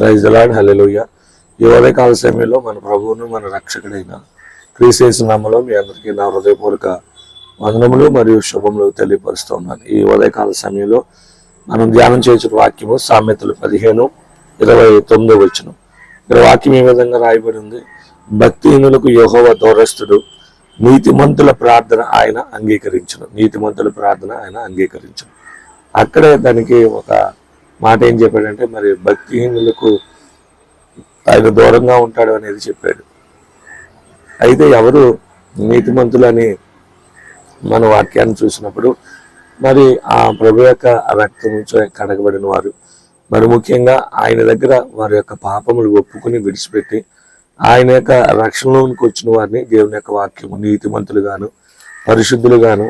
Praise lord hallelujah ఈ ఉదయకాల సమయంలో మన ప్రభువును మన రక్షకుడైన క్రీసేసు నామలో మీ అందరికీ నా హృదయపూర్వక వందనములు మరియు శుభములు తెలియపరుస్తూ ఉన్నాను. ఈ ఉదయకాల సమయంలో మనం ధ్యానం చేసిన వాక్యము సామెతలు పదిహేను ఇరవై తొమ్మిదో వచ్చిన ఇక్కడ వాక్యం ఏ విధంగా రాయబడి ఉంది? భక్తిహీనులకు యహోవ దూరస్తుడు నీతిమంతుల ప్రార్థన ఆయన అంగీకరించను. నీతిమంతుల ప్రార్థన ఆయన అంగీకరించను. అక్కడే దానికి ఒక మాట ఏం చెప్పాడంటే మరి భక్తిహీనులకు ఆయన దూరంగా ఉంటాడు అనేది చెప్పాడు. అయితే ఎవరు నీతిమంతులని మన వాక్యాన్ని చూసినప్పుడు మరి ఆ ప్రభు యొక్క రక్తం నుంచి కడగబడిన వారు మరి ముఖ్యంగా ఆయన దగ్గర వారి యొక్క పాపములు ఒప్పుకుని విడిచిపెట్టి ఆయన యొక్క రక్షణలోనికి వచ్చిన వారిని దేవుని యొక్క వాక్యము నీతిమంతులుగాను పరిశుద్ధులుగాను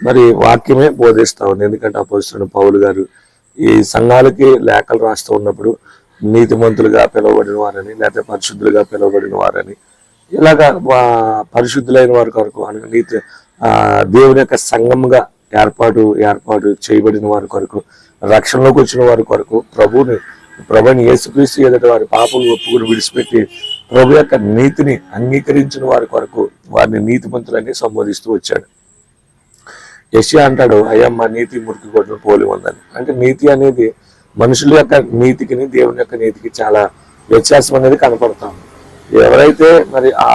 మరి వాక్యమే బోధిస్తా ఉంది. ఎందుకంటే అపోస్తున్న పౌలు గారు ఈ సంఘాలకి లేఖలు రాస్తూ ఉన్నప్పుడు నీతిమంతులుగా పిలువబడిన వారని లేకపోతే పరిశుద్ధులుగా పిలువబడిన వారని ఇలాగా పరిశుద్ధులైన వారి కొరకు అనగా నీతి దేవుని యొక్క సంఘముగా ఏర్పాటు ఏర్పాటు చేయబడిన వారి కొరకు రక్షణలోకి వచ్చిన వారి కొరకు ప్రభుని ప్రభుని యేసుక్రీస్తు ఎదుట వారి పాపలు ఒప్పుకుని విడిచిపెట్టి ప్రభు యొక్క నీతిని అంగీకరించిన వారి కొరకు వారిని నీతిమంతులని సంబోధిస్తూ వచ్చాడు. యశి అంటాడు అయ్యమ్మ నీతి మురికి కొట్టిన పోలి ఉందని. అంటే నీతి అనేది మనుషుల యొక్క నీతికి దేవుని యొక్క నీతికి చాలా వ్యత్యాసం అనేది కనపడతా ఎవరైతే మరి ఆ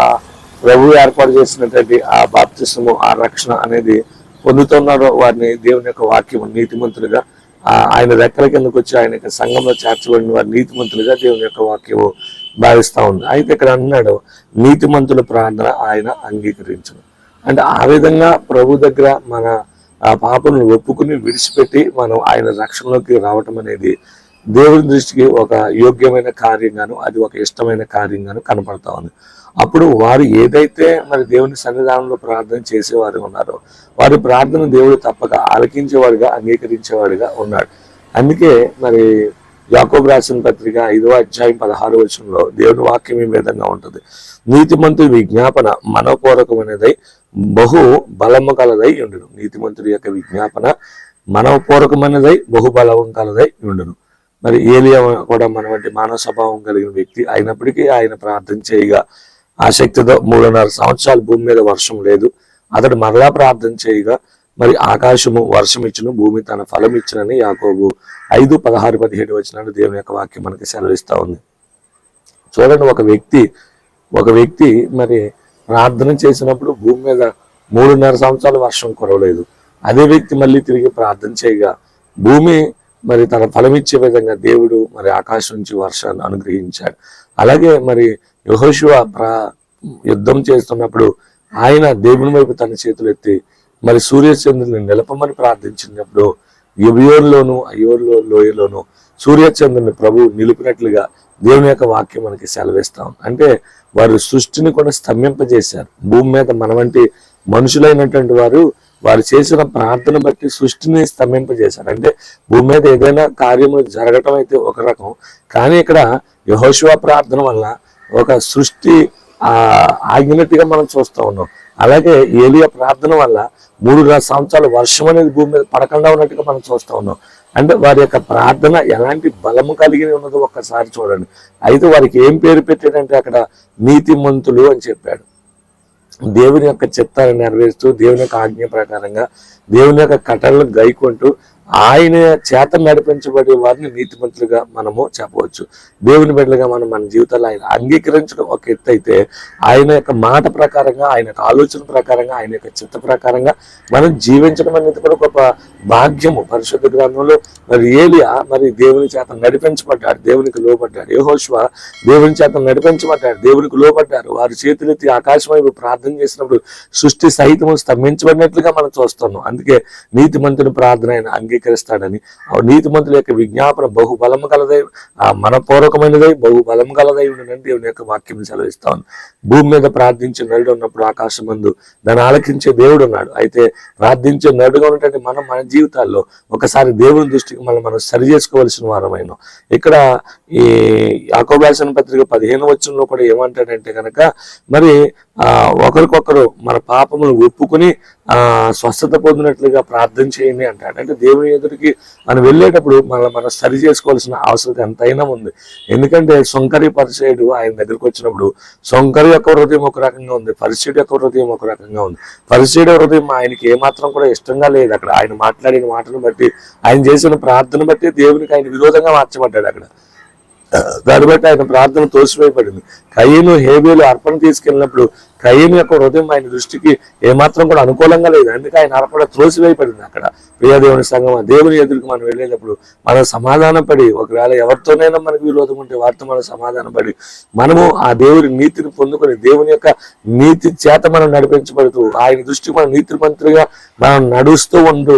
ప్రభు ఏర్పాటు చేసినటువంటి ఆ బాప్తిసము ఆ రక్షణ అనేది పొందుతున్నారో వారిని దేవుని యొక్క వాక్యం నీతిమంతులుగా ఆయన రెక్కల కిందకు వచ్చి ఆయన యొక్క సంఘంలో చేర్చబడిన వారి నీతిమంతులుగా దేవుని యొక్క వాక్యము భావిస్తా ఉంది. అయితే ఇక్కడ అంటున్నాడు నీతిమంతుల ప్రార్థన ఆయన అంగీకరించను. అంటే ఆ విధంగా ప్రభు దగ్గర మన ఆ పాపను ఒప్పుకుని విడిచిపెట్టి మనం ఆయన రక్షణలోకి రావటం అనేది దేవుని దృష్టికి ఒక యోగ్యమైన కార్యంగాను అది ఒక ఇష్టమైన కార్యంగాను కనపడతా ఉంది. అప్పుడు వారు ఏదైతే మరి దేవుని సన్నిధానంలో ప్రార్థన చేసేవారు ఉన్నారో వారి ప్రార్థన దేవుడు తప్పక ఆలకించేవాడిగా అంగీకరించేవాడిగా ఉన్నాడు. అందుకే మరి యాకోబు రాసిన పత్రిక ఐదవ అధ్యాయం పదహారు వచనంలో దేవుని వాక్యం ఈ విధంగా ఉంటుంది. నీతిమంతుడి విజ్ఞాపన మనపూర్వకమైనదై బహు బలము కలదై ఉండును. నీతిమంతుడి యొక్క విజ్ఞాపన మనపూర్వకమైనదై బహు బలము కలదై ఉండును. మరి ఏలియా కూడా మన వంటి మానవ స్వభావం కలిగిన వ్యక్తి అయినప్పటికీ ఆయన ప్రార్థన చేయగా ఆసక్తితో మూడున్నర సంవత్సరాలు భూమి మీద వర్షం లేదు. అతడు మరలా ప్రార్థన చేయగా మరి ఆకాశము వర్షం ఇచ్చును భూమి తన ఫలం ఇచ్చునని యాకోబు ఐదు పదహారు పదిహేడు వచ్చినట్టు దేవుని యొక్క వాక్యం మనకి సెలవిస్తూ ఉంది. చూడండి ఒక వ్యక్తి ఒక వ్యక్తి మరి ప్రార్థన చేసినప్పుడు భూమి మీద మూడున్నర సంవత్సరాలు వర్షం కురవలేదు. అదే వ్యక్తి మళ్ళీ తిరిగి ప్రార్థన చేయగా భూమి మరి తన ఫలమిచ్చే విధంగా దేవుడు మరి ఆకాశం నుంచి వర్షాన్ని అనుగ్రహించాడు. అలాగే మరి యహోశివ ప్రా యుద్ధం చేస్తున్నప్పుడు ఆయన దేవుని వైపు తన చేతులు ఎత్తి మరి సూర్యచంద్రుని నిలపమని ప్రార్థించినప్పుడు యువయోర్లోను అయోర్లో లోయలోను సూర్యచంద్రుని ప్రభు నిలిపినట్లుగా దేవుని యొక్క వాక్యం మనకి సెలవిస్తాం. అంటే వారు సృష్టిని కూడా స్తంభింపజేశారు. భూమి మీద మన వంటి మనుషులైనటువంటి వారు వారు చేసిన ప్రార్థన బట్టి సృష్టిని స్తంభింపజేశారు. అంటే భూమి మీద ఏదైనా కార్యము జరగటం అయితే ఒక రకం. కానీ ఇక్కడ యహోశివ ప్రార్థన వల్ల ఒక సృష్టి ఆ ఆగినట్టుగా మనం చూస్తూ ఉన్నాం. అలాగే ఏలియా ప్రార్థన వల్ల మూడు సంవత్సరాలు వర్షం అనేది భూమి మీద పడకుండా ఉన్నట్టుగా మనం చూస్తూ ఉన్నాం. అంటే వారి యొక్క ప్రార్థన ఎలాంటి బలము కలిగి ఉన్నదో ఒక్కసారి చూడండి. అయితే వారికి ఏం పేరు పెట్టాడంటే అక్కడ నీతిమంతులు అని చెప్పాడు. దేవుని యొక్క చిత్తాన్ని నెరవేరుస్తూ దేవుని యొక్క ఆజ్ఞ ప్రకారంగా దేవుని యొక్క కటలను గైకుంటూ ఆయన చేత నడిపించబడే వారిని నీతిమంతులుగా మనము చెప్పవచ్చు. దేవుని బిడ్డలుగా మనం మన జీవితాలు ఆయన అంగీకరించడం ఒక ఎత్తు అయితే ఆయన యొక్క మాట ప్రకారంగా ఆయన యొక్క ఆలోచన ప్రకారంగా ఆయన యొక్క చిత్త ప్రకారంగా మనం జీవించడం అనేది కూడా గొప్ప భాగ్యము. పరిశుద్ధ గ్రంథంలో మరి ఏలియా మరి దేవుని చేత నడిపించబడ్డాడు. దేవునికి లోపడ్డాడు యెహోషువ దేవుని చేత నడిపించబడ్డాడు. దేవునికి లోపడ్డారు వారి చేతులెత్తి ఆకాశం వైపు ప్రార్థన చేసినప్పుడు సృష్టి సహితము స్తంభించబడినట్లుగా మనం చూస్తున్నాం. అందుకే నీతిమంతుని ప్రార్థన ఆయన అంగీకరిస్తాడని ఆ నీతిమంతుల యొక్క విజ్ఞాపన బహుబలం బలము కలదై ఆ మనపూర్వకమైనదై బహు కలదై ఉండనని దేవుని యొక్క వాక్యం సెలవిస్తాను భూమి మీద ప్రార్థించే నరుడు ఉన్నప్పుడు ఆకాశం మందు దాన్ని ఆలకించే దేవుడు ఉన్నాడు. అయితే ప్రార్థించే నరుడుగా ఉన్నటువంటి మనం మన జీవితాల్లో ఒకసారి దేవుని దృష్టికి మనం మనం సరి చేసుకోవలసిన వారమైన. ఇక్కడ ఈ యాకోబాసిన పత్రిక పదిహేను వచ్చంలో కూడా ఏమంటాడంటే కనుక మరి ఒకరికొకరు మన పాపములు ఒప్పుకుని ఆ స్వస్థత పొందినట్లుగా ప్రార్థన చేయండి అంటాడు. అంటే దేవుని ఎదుటికి మనం వెళ్ళేటప్పుడు మన మనం సరి చేసుకోవాల్సిన అవసరం ఎంతైనా ఉంది. ఎందుకంటే సొంకరి పరిచయుడు ఆయన దగ్గరికి వచ్చినప్పుడు సొంకరి యొక్క హృదయం ఒక రకంగా ఉంది పరిచయుడు యొక్క హృదయం ఒక రకంగా ఉంది. పరిచయుడు హృదయం ఆయనకి ఏమాత్రం కూడా ఇష్టంగా లేదు అక్కడ. ఆయన మాట్లాడిన మాటను బట్టి ఆయన చేసిన ప్రార్థన బట్టి దేవునికి ఆయన విరోధంగా మార్చబడ్డాడు అక్కడ. దాన్ని బట్టి ఆయన ప్రార్థన తోసివేయబడింది. కయ్యను హేబీలు అర్పణ తీసుకెళ్ళినప్పుడు కయ్యను యొక్క హృదయం ఆయన దృష్టికి ఏమాత్రం కూడా అనుకూలంగా లేదు. అందుకే ఆయన అర్పణ త్రోసివేయబడింది అక్కడ. ప్రియదేవుని సంఘం దేవుని ఎదురుకు మనం వెళ్ళేటప్పుడు మనం సమాధానం పడి ఒకవేళ ఎవరితోనైనా మనకు విరోధం ఉంటే వారితో మనం సమాధానం పడి మనము ఆ దేవుని నీతిని పొందుకొని దేవుని యొక్క నీతి చేత మనం నడిపించబడుతూ ఆయన దృష్టికి మనం నీతి మంత్రిగా మనం నడుస్తూ ఉంటూ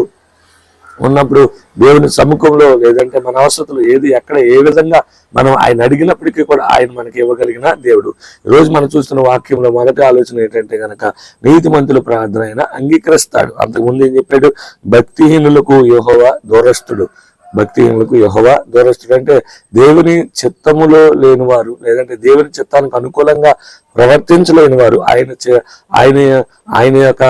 ఉన్నప్పుడు దేవుని సముఖంలో లేదంటే మన అవసరతలు ఏది ఎక్కడ ఏ విధంగా మనం ఆయన అడిగినప్పటికీ కూడా ఆయన మనకి ఇవ్వగలిగిన దేవుడు. ఈరోజు మనం చూస్తున్న వాక్యంలో మొదటి ఆలోచన ఏంటంటే కనుక నీతిమంతుల ప్రార్థన అయినా అంగీకరిస్తాడు. అంతకుముందు ఏం చెప్పాడు? భక్తిహీనులకు యెహోవా దూరస్తుడు. భక్తిహీనులకు యెహోవా దూరస్తుడు. అంటే దేవుని చిత్తములో లేనివారు లేదంటే దేవుని చిత్తానికి అనుకూలంగా ప్రవర్తించలేని వారు ఆయన ఆయన ఆయన యొక్క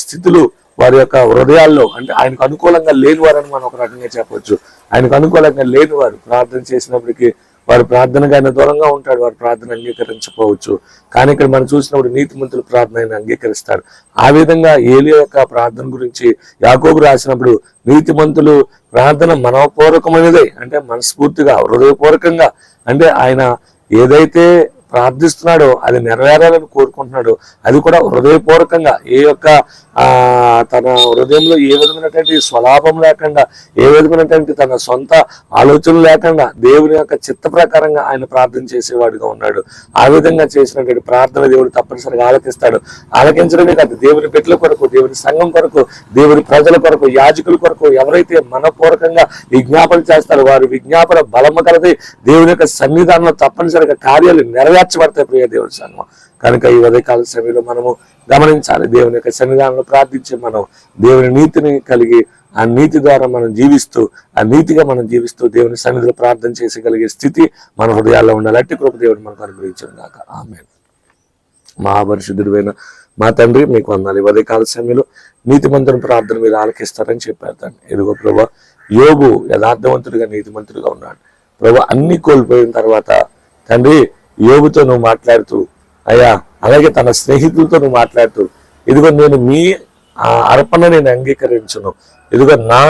స్థితులు వారి యొక్క హృదయాల్లో అంటే ఆయనకు అనుకూలంగా లేని వారని మనం ఒక రకంగా చెప్పొచ్చు ఆయనకు అనుకూలంగా లేని వారు ప్రార్థన చేసినప్పటికీ వారి ప్రార్థనకు ఆయన దూరంగా ఉంటాడు వారి ప్రార్థన అంగీకరించకపోవచ్చు. కానీ ఇక్కడ మనం చూసినప్పుడు నీతిమంతుల ప్రార్థన ఆయన అంగీకరిస్తారు. ఆ విధంగా ఏలి యొక్క ప్రార్థన గురించి యాకోబు రాసినప్పుడు నీతిమంతులు ప్రార్థన మనోపూర్వకమైనదే అంటే మనస్ఫూర్తిగా హృదయపూర్వకంగా అంటే ఆయన ఏదైతే ప్రార్థిస్తున్నాడో అది నెరవేరాలని కోరుకుంటున్నాడు అది కూడా హృదయపూర్వకంగా ఏ యొక్క ఆ తన హృదయంలో ఏ విధమైనటువంటి స్వలాభం లేకుండా ఏ విధమైనటువంటి తన సొంత ఆలోచనలు లేకుండా దేవుని యొక్క చిత్త ప్రకారంగా ఆయన ప్రార్థన చేసేవాడిగా ఉన్నాడు. ఆ విధంగా చేసినటువంటి ప్రార్థన దేవుడు తప్పనిసరిగా ఆలకిస్తాడు. ఆలకించడమే కాదు దేవుని పెట్ల కొరకు దేవుని సంఘం కొరకు దేవుని ప్రజల కొరకు యాజకుల కొరకు ఎవరైతే మనపూర్వకంగా విజ్ఞాపన చేస్తారో వారి విజ్ఞాపన బలము కలది దేవుని యొక్క సన్నిధానంలో తప్పనిసరిగా కార్యాలు నెరవేర్చబడతాయి ప్రియ దేవుని సంఘం. కనుక ఈ ఉదయకాల సమయంలో మనము గమనించాలి. దేవుని యొక్క సన్నిధానంలో ప్రార్థించి మనం దేవుని నీతిని కలిగి ఆ నీతి ద్వారా మనం జీవిస్తూ ఆ నీతిగా మనం జీవిస్తూ దేవుని సన్నిధిలో ప్రార్థన చేసగలిగే స్థితి మన హృదయాల్లో ఉండాలి. అట్టి కృప దేవుడు మనకు అనుగ్రహించడం కాక ఆమె మహాపరిశుద్ధుడైన మా తండ్రి మీకు వందాలి. ఉదయ కాల సమయంలో నీతిమంతుని ప్రార్థన మీరు ఆలకిస్తారని చెప్పారు తండ్రి. ఎదుగో ప్రభా యోగు యథార్థవంతుడిగా నీతిమంతుడిగా ఉన్నాడు. ప్రభు అన్ని కోల్పోయిన తర్వాత తండ్రి యోగుతో నువ్వు మాట్లాడుతూ అయ్యా అలాగే తన స్నేహితులతో నువ్వు మాట్లాడుతూ ఇదిగో నేను మీ ఆ అర్పణ నేను అంగీకరించను. ఇదిగో నా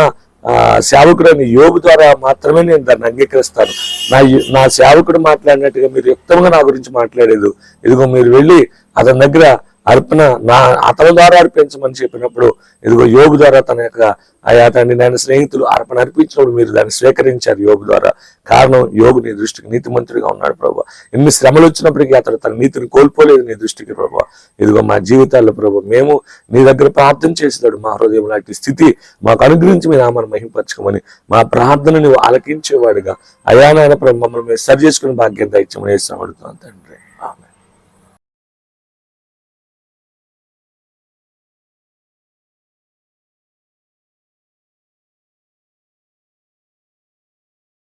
సేవకుడైన యోగు ద్వారా మాత్రమే నేను దాన్ని అంగీకరిస్తాను. నా నా సేవకుడు మాట్లాడినట్టుగా మీరు యుక్తంగా నా గురించి మాట్లాడేది. ఇదిగో మీరు వెళ్ళి అతని దగ్గర అర్పణ నా అతని ద్వారా అర్పించమని చెప్పినప్పుడు ఇదిగో యోగు ద్వారా తన యొక్క అయా తండ్రి నేను స్నేహితులు అర్పణ అర్పించినప్పుడు మీరు దాన్ని స్వీకరించారు యోగు ద్వారా. కారణం యోగు నీ దృష్టికి నీతిమంతుడిగా ఉన్నాడు ప్రభు. ఎన్ని శ్రమలు వచ్చినప్పటికీ అతడు తన నీతిని కోల్పోలేదు నీ దృష్టికి ప్రభు. ఇదిగో మా జీవితాల్లో ప్రభు మేము నీ దగ్గర ప్రార్థన చేసేదాడు మా హృదయం లాంటి స్థితి మాకు అనుగ్రహించి మీ నామాన్ని మహింపరచుకోమని మా ప్రార్థన నువ్వు ఆలకించేవాడుగా. అయా నాయన ప్రభు మమ్మల్ని మేము సరి చేసుకుని భాగ్యం దయచమని వేసిన అడుగుతున్నాను తండ్రి.